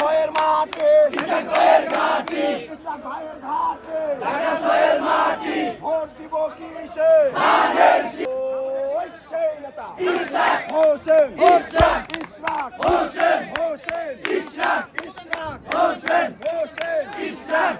ভাইয়ের মাটি ইসহাক ভাইয়ের ঘাটি। ঢাকা ছয়ের মাটি ভোট দিব কিসে ওই সেই নেতা। ইসহাক হোসেন ইসহাক ইসহাক হোসেন হোসেন ইসহাক ইসহাক হোসেন হোসেন ইসহাক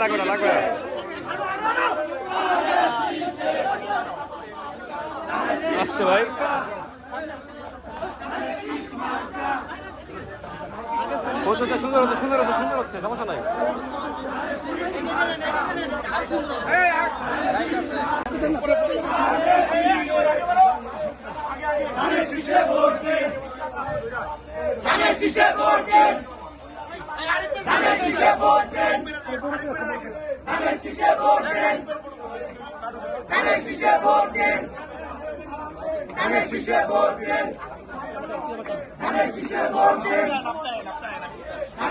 লাগবে লাগবে আসতে ভাই। বসে সুন্দর হচ্ছে সুন্দর হচ্ছে সুন্দর হচ্ছে সমস্যা নাই। এই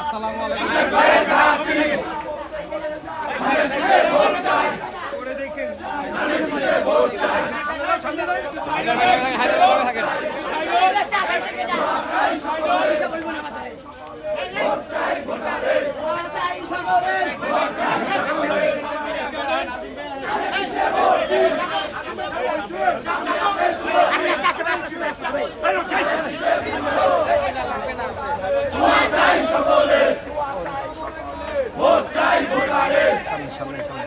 আসসালামু আলাইকুম। সামনে সামনে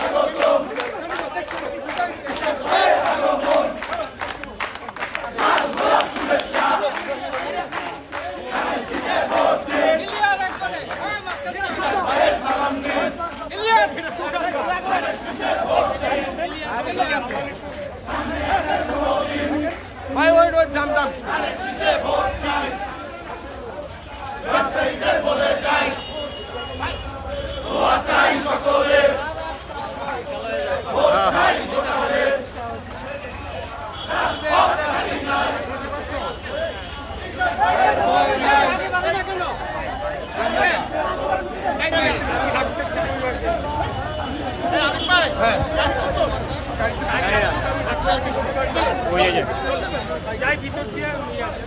Yeah. যাই ভিতর দিয়ে নিয়ে আসি।